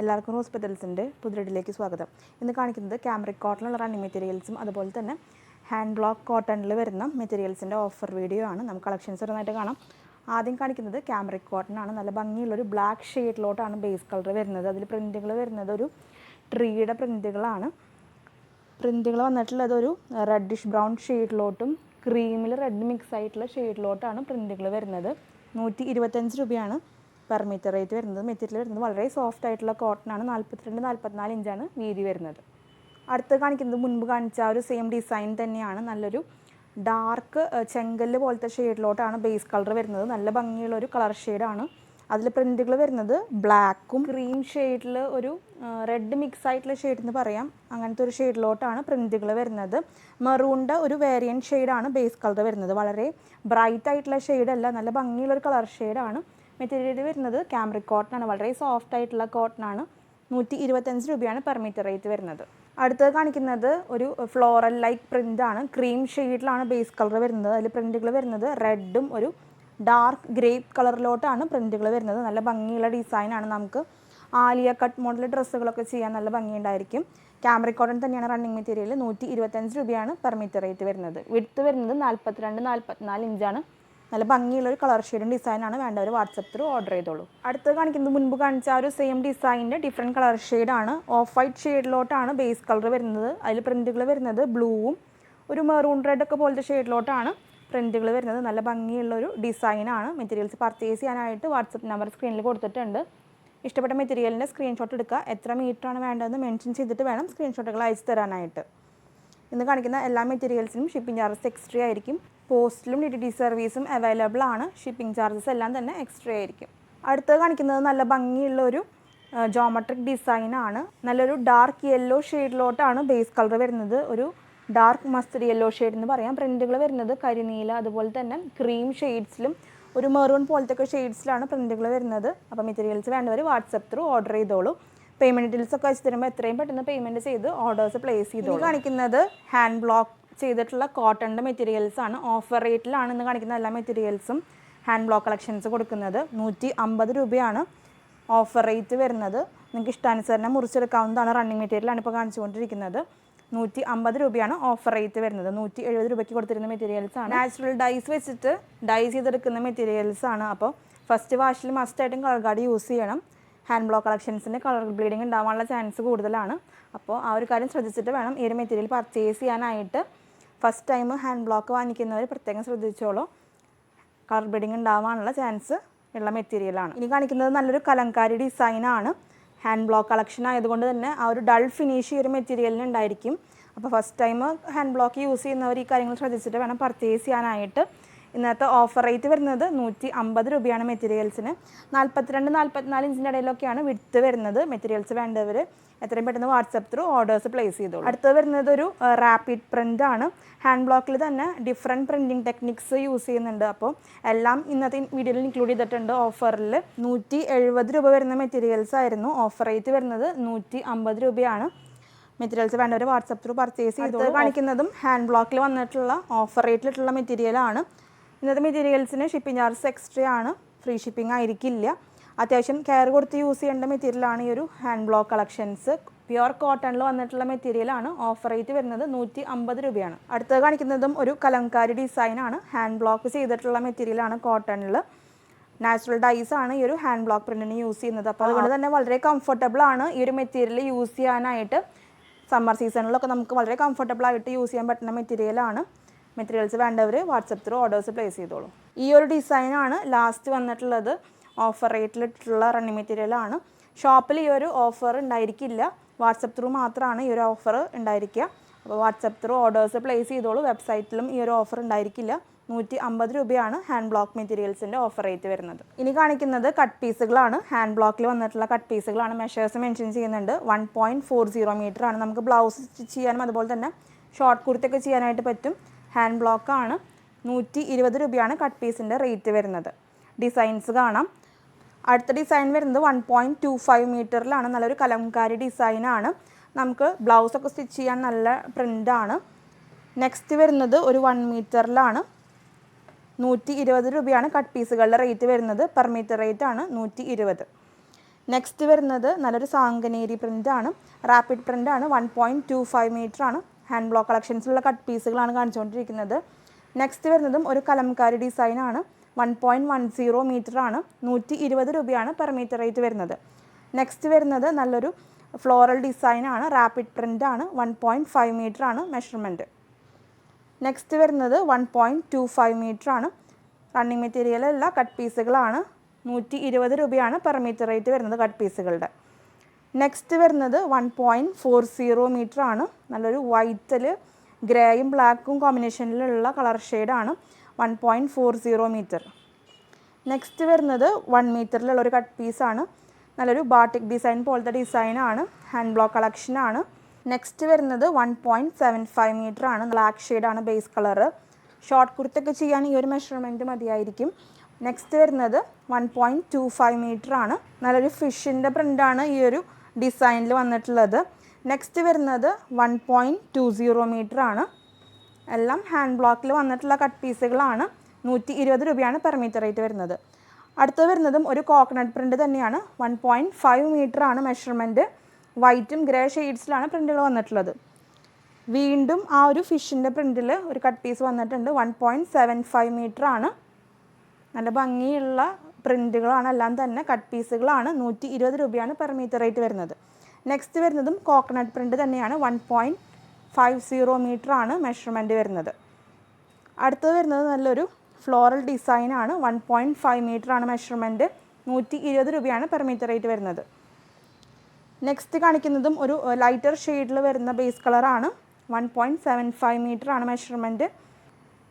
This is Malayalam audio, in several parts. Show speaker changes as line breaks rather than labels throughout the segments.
എല്ലാവർക്കും ഹോസ്പിറ്റൽസിന്റെ പുതിരടിലേക്ക് സ്വാഗതം. ഇന്ന് കാണിക്കുന്നത് ക്യാമറിക് കോട്ടണിലുള്ള റണ്ണിങ് മെറ്റീരിയൽസും അതുപോലെ തന്നെ ഹാൻഡ് ബ്ലോക്ക് കോട്ടണിൽ വരുന്ന മെറ്റീരിയൽസിന്റെ ഓഫർ വീഡിയോ ആണ്. നമുക്ക് കളക്ഷൻസ് വരുന്നതായിട്ട് കാണാം. ആദ്യം കാണിക്കുന്നത് ക്യാമറിക് കോട്ടണാണ് നല്ല ഭംഗിയുള്ളൊരു ബ്ലാക്ക് ഷെയ്ഡിലോട്ടാണ് ബേസ് കളർ വരുന്നത്. അതിൽ പ്രിന്റുകൾ വരുന്നത് ഒരു ട്രീയുടെ പ്രിന്റുകളാണ് പ്രിന്റുകൾ വന്നിട്ടുള്ളത് ഒരു റെഡിഷ് ബ്രൗൺ ഷെയ്ഡിലോട്ടും ക്രീമിൽ റെഡ് മിക്സ് ആയിട്ടുള്ള ഷെയ്ഡിലോട്ടാണ് പ്രിന്റുകൾ വരുന്നത്. നൂറ്റി ഇരുപത്തഞ്ച് രൂപയാണ് പെർ മീറ്റർ റേറ്റ് വരുന്നത് മെറ്റീരിയൽ വരുന്നത് വളരെ സോഫ്റ്റ് ആയിട്ടുള്ള കോട്ടൺ ആണ്. നാൽപ്പത്തിരണ്ട് നാൽപ്പത്തിനാല് ഇഞ്ചാണ് വീതി വരുന്നത്. അടുത്ത് കാണിക്കുന്നത് മുൻപ് കാണിച്ച ഒരു സെയിം ഡിസൈൻ തന്നെയാണ്. നല്ലൊരു ഡാർക്ക് ചെങ്കല്ല് പോലത്തെ ഷെയ്ഡിലോട്ടാണ് ബേസ് കളർ വരുന്നത്. നല്ല ഭംഗിയുള്ള ഒരു കളർ ഷെയ്ഡാണ് അതിൽ പ്രിന്റുകൾ വരുന്നത് ബ്ലാക്കും ക്രീം ഷെയ്ഡിൽ ഒരു റെഡ് മിക്സ് ആയിട്ടുള്ള ഷെയ്ഡ് എന്ന് പറയാം. അങ്ങനത്തെ ഒരു ഷെയ്ഡിലോട്ടാണ് പ്രിന്റുകൾ വരുന്നത്. മെറൂണിന്റെ ഒരു വേരിയന്റ് ഷെയ്ഡാണ് ബേസ് കളർ വരുന്നത്. വളരെ ബ്രൈറ്റ് ആയിട്ടുള്ള ഷെയ്ഡല്ല നല്ല ഭംഗിയുള്ള ഒരു കളർ ഷെയ്ഡാണ് മെറ്റീരിയൽ വരുന്നത് ക്യാമ്രിക് കോട്ടനാണ് വളരെ സോഫ്റ്റ് ആയിട്ടുള്ള കോട്ടനാണ് നൂറ്റി ഇരുപത്തഞ്ച് രൂപയാണ് പെർ മീറ്റർ റേറ്റ് വരുന്നത്. അടുത്തത് കാണിക്കുന്നത് ഒരു ഫ്ലോറൽ ലൈക്ക് പ്രിന്റ് ആണ്. ക്രീം ഷെയ്ഡിലാണ് ബേസ് കളർ വരുന്നത്. അതിൽ പ്രിന്റുകൾ വരുന്നത് റെഡും ഒരു ഡാർക്ക് ഗ്രേപ്പ് കളറിലോട്ടാണ് പ്രിന്റുകൾ വരുന്നത്. നല്ല ഭംഗിയുള്ള ഡിസൈനാണ് നമുക്ക്. ആലിയ കട്ട് മോഡൽ ഡ്രസ്സുകളൊക്കെ ചെയ്യാൻ നല്ല ഭംഗിയുണ്ടായിരിക്കും. ക്യാമറ കോട്ടൺ തന്നെയാണ് റണ്ണിങ് മെറ്റീരിയൽ നൂറ്റി ഇരുപത്തഞ്ച് രൂപയാണ് പെർ മീറ്റർ റേറ്റ് വരുന്നത്. വിടുത്ത് വരുന്നത് നാൽപ്പത്തിരണ്ട് നാൽപ്പത്തിനാല് ഇഞ്ചാണ് നല്ല ഭംഗിയുള്ള ഒരു കളർ ഷെയ്ഡും ഡിസൈനാണ് വേണ്ടവർ വാട്സപ്പ് ത്രൂ ഓർഡർ ചെയ്തോളൂ. അടുത്ത് കാണിക്കുന്നത് മുൻപ് കാണിച്ച ആ ഒരു സെയിം ഡിസൈനിന്റെ ഡിഫറെന്റ് കളർ ഷെയ്ഡാണ് ഓഫ് വൈറ്റ് ഷെയ്ഡിലോട്ടാണ് ബേസ് കളർ വരുന്നത്. അതിൽ പ്രിന്റുകൾ വരുന്നത് ബ്ലൂവും ഒരു മെറൂൺ റെഡ് ഒക്കെ പോലത്തെ ഷെയ്ഡിലോട്ടാണ് പ്രിന്റുകൾ വരുന്നത്. നല്ല ഭംഗിയുള്ള ഒരു ഡിസൈനാണ് മെറ്റീരിയൽസ് പർച്ചേസ് ചെയ്യാനായിട്ട് വാട്സപ്പ് നമ്പർ സ്ക്രീനിൽ കൊടുത്തിട്ടുണ്ട്. ഇഷ്ടപ്പെട്ട മെറ്റീരിയലിന്റെ സ്ക്രീൻഷോട്ട് എടുക്കുക. എത്ര മീറ്ററാണ് വേണ്ടതെന്ന് മെൻഷൻ ചെയ്തിട്ട് വേണം സ്ക്രീൻഷോട്ടുകൾ അയച്ചു തരാനായിട്ട്. ഇന്ന് കാണിക്കുന്ന എല്ലാ മെറ്റീരിയൽസിനും ഷിപ്പിംഗ് ചാർജസ് എക്സ്ട്രാ ആയിരിക്കും. പോസ്റ്റിലും ഡി ടി സർവീസും അവൈലബിൾ ആണ്. ഷിപ്പിംഗ് ചാർജസ് എല്ലാം തന്നെ എക്സ്ട്രാ ആയിരിക്കും. അടുത്തത് കാണിക്കുന്നത് നല്ല ഭംഗിയുള്ള ഒരു ജോമെട്രിക് ആണ്. നല്ലൊരു ഡാർക്ക് യെല്ലോ ഷെയ്ഡിലോട്ടാണ് ബേസ് കളർ വരുന്നത്. ഒരു ഡാർക്ക് മസ്റ്റർ യെല്ലോ ഷെയ്ഡ് എന്ന് പറയാം. പ്രിന്റുകൾ വരുന്നത് കരിനീല അതുപോലെ തന്നെ ക്രീം ഷെയ്ഡ്സിലും ഒരു മെറൂൺ പോലത്തെ ഒക്കെ ഷെയ്ഡ്സിലാണ് പ്രിന്റുകൾ വരുന്നത്. അപ്പോൾ മെറ്റീരിയൽസ് വേണ്ടവർ വാട്സപ്പ് ത്രൂ ഓർഡർ ചെയ്തോളൂ. പേയ്മെന്റ് ഡീറ്റെയിൽസ് ഒക്കെ അയച്ചു തരുമ്പോൾ എത്രയും പെട്ടെന്ന് പേയ്മെന്റ് ചെയ്ത് ഓർഡേഴ്സ് പ്ലേസ് ചെയ്തു കാണിക്കുന്നത് ഹാൻഡ് ബ്ലോക്ക് ചെയ്തിട്ടുള്ള കോട്ടണിന്റെ മെറ്റീരിയൽസ് ആണ്. ഓഫർ റേറ്റിലാണ് ഇന്ന് കാണിക്കുന്ന എല്ലാ മെറ്റീരിയൽസും ഹാൻഡ് ബ്ലോക്ക് കളക്ഷൻസ് കൊടുക്കുന്നത്. നൂറ്റി അമ്പത് രൂപയാണ് ഓഫർ റേറ്റ് വരുന്നത്. നിങ്ങൾക്ക് ഇഷ്ടാനുസരണം മുറിച്ചെടുക്കാവുന്നതാണ് റണ്ണിങ് മെറ്റീരിയലാണ് ഇപ്പോൾ കാണിച്ചുകൊണ്ടിരിക്കുന്നത്. നൂറ്റി അമ്പത് രൂപയാണ് ഓഫർ റേറ്റ് വരുന്നത്. നൂറ്റി എഴുപത് രൂപയ്ക്ക് കൊടുത്തിരുന്ന മെറ്റീരിയൽസ് ആണ്. നാച്ചുറൽ ഡൈസ് വെച്ചിട്ട് ഡൈസ് ചെയ്തെടുക്കുന്ന മെറ്റീരിയൽസ് ആണ്. അപ്പോൾ ഫസ്റ്റ് വാഷിൽ മസ്റ്റായിട്ടും കളർ ഗാർഡ് യൂസ് ചെയ്യണം. ഹാൻഡ് ബ്ലോക്ക് കളക്ഷൻസിന് കളർ ബ്ലീഡിങ് ഉണ്ടാവാനുള്ള ചാൻസ് കൂടുതലാണ്. അപ്പോൾ ആ ഒരു കാര്യം ശ്രദ്ധിച്ചിട്ട് വേണം ഈ ഒരു മെറ്റീരിയൽ പർച്ചേസ് ചെയ്യാനായിട്ട്. ഫസ്റ്റ് ടൈം ഹാൻഡ് ബ്ലോക്ക് വാങ്ങിക്കുന്നവർ പ്രത്യേകം ശ്രദ്ധിച്ചോളൂ. കളർ ബ്ലീഡിങ് ഉണ്ടാവാനുള്ള ചാൻസ് ഉള്ള മെറ്റീരിയലാണ് ഇനി കാണിക്കുന്നത് നല്ലൊരു കലങ്കാരി ഡിസൈനാണ് ഹാൻഡ് ബ്ലോക്ക് കളക്ഷൻ ആയതുകൊണ്ട് തന്നെ ആ ഒരു ഡൾ ഫിനിഷ് ഈ ഒരു മെറ്റീരിയലിന് ഉണ്ടായിരിക്കും. അപ്പോൾ first time hand block use ചെയ്യുന്നവർ ഈ കാര്യങ്ങൾ ശ്രദ്ധിച്ചിട്ട് വേണം പർച്ചേസ് ചെയ്യാനായിട്ട്. ഇന്നത്തെ ഓഫർ റേറ്റ് വരുന്നത് നൂറ്റി അമ്പത് രൂപയാണ് മെറ്റീരിയൽസിന്. നാൽപ്പത്തിരണ്ട് നാൽപ്പത്തിനാല് ഇഞ്ചിന്റെ ഇടയിലൊക്കെയാണ് വിടുത്ത് വരുന്നത്. മെറ്റീരിയൽസ് വേണ്ടവർ എത്രയും പെട്ടെന്ന് വാട്സപ്പ് ത്രൂ ഓർഡേഴ്സ് പ്ലേസ് ചെയ്തോളൂ. അടുത്തത് വരുന്നത് ഒരു റാപ്പിഡ് പ്രിന്റ് ആണ്. ഹാൻഡ് ബ്ലോക്കിൽ തന്നെ ഡിഫറെന്റ് പ്രിന്റിങ് ടെക്നിക്സ് യൂസ് ചെയ്യുന്നുണ്ട്. അപ്പോൾ എല്ലാം ഇന്നത്തെ വീഡിയോയിൽ ഇൻക്ലൂഡ് ചെയ്തിട്ടുണ്ട് ഓഫറിൽ നൂറ്റി എഴുപത് രൂപ വരുന്ന മെറ്റീരിയൽസ് ആയിരുന്നു. ഓഫർ റേറ്റ് വരുന്നത് നൂറ്റി അമ്പത് രൂപയാണ്. മെറ്റീരിയൽസ് വേണ്ടവർ വാട്സപ്പ് ത്രൂ പർച്ചേസ് ചെയ്ത് കാണിക്കുന്നതും ഹാൻഡ് ബ്ലോക്കിൽ വന്നിട്ടുള്ള ഓഫർ റേറ്റിലിട്ടുള്ള മെറ്റീരിയലാണ് ഇന്നത്തെ മെറ്റീരിയൽസിന് ഷിപ്പിംഗ് ചാർജസ് എക്സ്ട്രാ ആണ്. ഫ്രീ ഷിപ്പിംഗ് ആയിരിക്കില്ല. അത്യാവശ്യം കെയർ കൊടുത്ത് യൂസ് ചെയ്യേണ്ട മെറ്റീരിയലാണ് ഈ ഒരു ഹാൻഡ് ബ്ലോക്ക് കളക്ഷൻസ് പ്യുവർ കോട്ടണിൽ വന്നിട്ടുള്ള മെറ്റീരിയലാണ് ഓഫർ റേറ്റ് വരുന്നത് നൂറ്റി അമ്പത് രൂപയാണ്. അടുത്തത് കാണിക്കുന്നതും ഒരു കലങ്കാരി ഡിസൈനാണ് ഹാൻഡ് ബ്ലോക്ക് ചെയ്തിട്ടുള്ള മെറ്റീരിയലാണ് കോട്ടണിൽ നാച്ചുറൽ ഡൈസ് ആണ് ഈ ഒരു ഹാൻഡ് ബ്ലോക്ക് പ്രിന്റിന് യൂസ് ചെയ്യുന്നത്. അപ്പോൾ അതുകൊണ്ട് തന്നെ വളരെ കംഫർട്ടബിൾ ആണ് ഈ ഒരു മെറ്റീരിയൽ യൂസ് ചെയ്യാനായിട്ട്. സമ്മർ സീസണിലൊക്കെ നമുക്ക് വളരെ കംഫർട്ടബിൾ ആയിട്ട് യൂസ് ചെയ്യാൻ പറ്റുന്ന മെറ്റീരിയലാണ് മെറ്റീരിയൽസ് വേണ്ടവർ വാട്സപ്പ് ത്രൂ ഓർഡേഴ്സ് പ്ലേസ് ചെയ്തോളൂ. ഈ ഒരു ഡിസൈനാണ് ലാസ്റ്റ് വന്നിട്ടുള്ളത്. ഓഫർ റേറ്റിലിട്ടുള്ള റണ്ണിങ് മെറ്റീരിയലാണ് ഷോപ്പിൽ ഈ ഒരു ഓഫർ ഉണ്ടായിരിക്കില്ല. വാട്സപ്പ് ത്രൂ മാത്രമാണ് ഈ ഒരു ഓഫർ ഉണ്ടായിരിക്കുക. അപ്പോൾ വാട്സപ്പ് ത്രൂ ഓർഡേഴ്സ് പ്ലേസ് ചെയ്തോളൂ. വെബ്സൈറ്റിലും ഈ ഒരു ഓഫർ ഉണ്ടായിരിക്കില്ല. നൂറ്റി അമ്പത് രൂപയാണ് ഹാൻഡ് ബ്ലോക്ക് മെറ്റീരിയൽസിന്റെ ഓഫർ റേറ്റ് വരുന്നത്. ഇനി കാണിക്കുന്നത് കട്ട് പീസുകളാണ് ഹാൻഡ് ബ്ലോക്കിൽ വന്നിട്ടുള്ള കട്ട് പീസുകളാണ് മെഷേഴ്സ് മെൻഷൻ ചെയ്യുന്നുണ്ട്. One point four zero metre ആണ്. നമുക്ക് ബ്ലൗസ് സ്റ്റിച്ച് ചെയ്യാനും അതുപോലെ തന്നെ ഷോർട്ട് കുർത്തിയൊക്കെ ചെയ്യാനായിട്ട് പറ്റും. ഹാൻഡ് ബ്ലോക്കാണ്. നൂറ്റി ഇരുപത് രൂപയാണ് കട്ട് പീസിന്റെ റേറ്റ് വരുന്നത്. ഡിസൈൻസ് കാണാം. അടുത്ത ഡിസൈൻ വരുന്നത് വൺ പോയിന്റ് ടു ഫൈവ് മീറ്ററിലാണ്. നല്ലൊരു കലംകാരി ഡിസൈനാണ്. നമുക്ക് ബ്ലൗസൊക്കെ സ്റ്റിച്ച് ചെയ്യാൻ നല്ല പ്രിന്റാണ്. നെക്സ്റ്റ് വരുന്നത് ഒരു വൺ മീറ്ററിലാണ്. നൂറ്റി ഇരുപത് രൂപയാണ് കട്ട് പീസുകളുടെ റേറ്റ് വരുന്നത്. പെർ മീറ്റർ റേറ്റ് ആണ് നൂറ്റി ഇരുപത് നെക്സ്റ്റ് വരുന്നത് നല്ലൊരു സാങ്കനേരി പ്രിന്റാണ്. Rapid പ്രിന്റാണ്. One point two five metre ആണ് ഹാൻഡ് ബ്ലോക്ക് കളക്ഷൻസിലുള്ള കട്ട് പീസുകളാണ് കാണിച്ചുകൊണ്ടിരിക്കുന്നത്. നെക്സ്റ്റ് വരുന്നതും ഒരു കലംകാരി ഡിസൈനാണ്. One point one zero metre ആണ്. നൂറ്റി ഇരുപത് രൂപയാണ് പെർ മീറ്റർ റേറ്റ് വരുന്നത്. നെക്സ്റ്റ് വരുന്നത് നല്ലൊരു ഫ്ലോറൽ ഡിസൈനാണ് റാപ്പിഡ് പ്രിന്റ് ആണ്. വൺ പോയിന്റ് ഫൈവ് മീറ്റർ ആണ് മെഷർമെന്റ് നെക്സ്റ്റ് വരുന്നത് one point two five metre ആണ്. റണ്ണിങ് മെറ്റീരിയൽ കട്ട് പീസുകളാണ് നൂറ്റി ഇരുപത് രൂപയാണ് പെർ മീറ്റർ റേറ്റ് വരുന്നത് കട്ട് പീസുകളുടെ നെക്സ്റ്റ് വരുന്നത് one point four zero metre ആണ്. നല്ലൊരു വൈറ്റിൽ ഗ്രേയും ബ്ലാക്കും കോമ്പിനേഷനിലുള്ള കളർ ഷെയ്ഡാണ് one point four zero metre next വരുന്നത് വൺ മീറ്ററിലുള്ള ഒരു കട്ട് പീസാണ് നല്ലൊരു ബാട്ടിക് ഡിസൈൻ പോലത്തെ ഡിസൈനാണ് ഹാൻഡ് ബ്ലോക്ക് കളക്ഷനാണ് നെക്സ്റ്റ് വരുന്നത് one point seven five metre ആണ്. ബ്ലാക്ക് ഷെയ്ഡാണ് ബേസ് കളറ് ഷോർട്ട് കുർത്തൊക്കെ ചെയ്യാൻ ഈ ഒരു മെഷർമെന്റ് മതിയായിരിക്കും. നെക്സ്റ്റ് വരുന്നത് one point two five metre ആണ്. നല്ലൊരു ഫിഷിന്റെ പ്രിന്റാണ് ഈ ഒരു ഡിസൈനിൽ വന്നിട്ടുള്ളത്. നെക്സ്റ്റ് വരുന്നത് one point two zero metre ആണ് എല്ലാം ഹാൻഡ് ബ്ലോക്കിൽ വന്നിട്ടുള്ള കട്ട് പീസുകളാണ് നൂറ്റി ഇരുപത് രൂപയാണ് പെർ മീറ്റർ റേറ്റ് വരുന്നത്. അടുത്തത് വരുന്നതും ഒരു കോക്കനട്ട് പ്രിന്റ് തന്നെയാണ്. വൺ പോയിന്റ് ഫൈവ് മീറ്റർ ആണ് മെഷർമെന്റ് വൈറ്റും ഗ്രേ ഷെയ്ഡ്സിലാണ് പ്രിന്റുകൾ വന്നിട്ടുള്ളത്. വീണ്ടും ആ ഒരു ഫിഷിന്റെ പ്രിന്റിൽ ഒരു കട്ട് പീസ് വന്നിട്ടുണ്ട്. One point seven five metre ആണ് നല്ല ഭംഗിയുള്ള പ്രിന്റുകളാണ് എല്ലാം തന്നെ കട്ട് പീസുകളാണ്. നൂറ്റി ഇരുപത് രൂപയാണ് പെർ മീറ്റർ റേറ്റ് വരുന്നത്. നെക്സ്റ്റ് വരുന്നതും കോക്കനട്ട് പ്രിന്റ് തന്നെയാണ്. One point five zero metre ആണ് മെഷർമെന്റ് വരുന്നത്. അടുത്തത് വരുന്നത് നല്ലൊരു ഫ്ലോറൽ ഡിസൈനാണ് വൺ പോയിന്റ് ഫൈവ് മീറ്റർ ആണ് മെഷർമെന്റ് നൂറ്റി ഇരുപത് രൂപയാണ് പെർ മീറ്റർ റേറ്റ് വരുന്നത്. നെക്സ്റ്റ് കാണിക്കുന്നതും ഒരു ലൈറ്റർ ഷെയ്ഡിൽ വരുന്ന ബേസ് കളറാണ് one point seven five metre ആണ് മെഷർമെന്റ്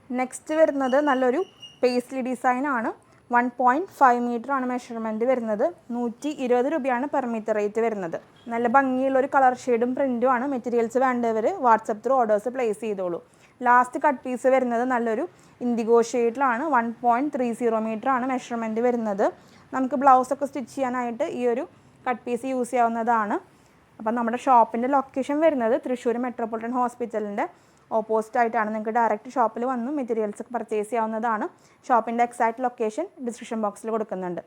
നെക്സ്റ്റ് വരുന്നത് നല്ലൊരു പേസ്ലി ഡിസൈനാണ് വൺ പോയിന്റ് ഫൈവ് മീറ്റർ ആണ് മെഷർമെന്റ് വരുന്നത്. നൂറ്റി ഇരുപത് രൂപയാണ് പെർ മീറ്റർ റേറ്റ് വരുന്നത്. നല്ല ഭംഗിയുള്ള ഒരു കളർ ഷെയ്ഡും പ്രിന്റും ആണ് മെറ്റീരിയൽസ് വേണ്ടവർ വാട്സപ്പ് ത്രൂ ഓർഡേഴ്സ് പ്ലേസ് ചെയ്തോളൂ. ലാസ്റ്റ് കട്ട് പീസ് വരുന്നത് നല്ലൊരു ഇൻഡിഗോ ഷെയ്ഡിലാണ് one point three zero metre ആണ് മെഷർമെന്റ് വരുന്നത്. നമുക്ക് ബ്ലൗസൊക്കെ സ്റ്റിച്ച് ചെയ്യാനായിട്ട് ഈ ഒരു കട്ട് പീസ് യൂസ് ചെയ്യാവുന്നതാണ്. അപ്പം നമ്മുടെ ഷോപ്പിന്റെ ലൊക്കേഷൻ വരുന്നത് തൃശ്ശൂർ മെട്രോപൊളിറ്റൻ ഹോസ്പിറ്റലിന്റെ ഓപ്പോസിറ്റ് ആയിട്ടാണ് നിങ്ങൾക്ക് ഡയറക്റ്റ് ഷോപ്പിൽ വന്ന് മെറ്റീരിയൽസ് പർച്ചേസ് ചെയ്യാവുന്നതാണ്. ഷോപ്പിന്റെ എക്സാക്ട് ലൊക്കേഷൻ ഡിസ്ക്രിപ്ഷൻ ബോക്സിൽ കൊടുക്കുന്നുണ്ട്.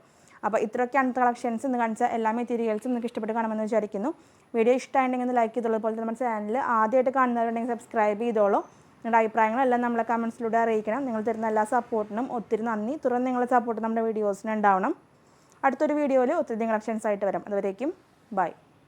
അപ്പോൾ ഇത്രയൊക്കെയാണ് കളക്ഷൻസ് ഇന്ന് കാണിച്ച എല്ലാ മെറ്റീരിയൽസും നിങ്ങൾക്ക് ഇഷ്ടപ്പെട്ട് കാണുമെന്ന് വിചാരിക്കുന്നു. വീഡിയോ ഇഷ്ടമായിട്ടുണ്ടെങ്കിൽ ഒന്ന് ലൈക്ക് ചെയ്തോളൂ. അതുപോലെ നമ്മുടെ ചാനൽ ആദ്യമായിട്ട് കാണുന്നവരുണ്ടെങ്കിൽ സബ്സ്ക്രൈബ് ചെയ്തോളൂ. നിങ്ങളുടെ അഭിപ്രായങ്ങളെല്ലാം നമ്മളെ കമൻസിലൂടെ അറിയിക്കണം. നിങ്ങൾ തരുന്ന എല്ലാ സപ്പോർട്ടിനും ഒത്തിരി നന്ദി. തുറന്ന് നിങ്ങളുടെ സപ്പോർട്ട് നമ്മുടെ വീഡിയോസിന് ഉണ്ടാവണം. അടുത്തൊരു വീഡിയോയിൽ ഒത്തിരി കളക്ഷൻസ് ആയിട്ട് വരാം. അതുവരേക്കും ബൈ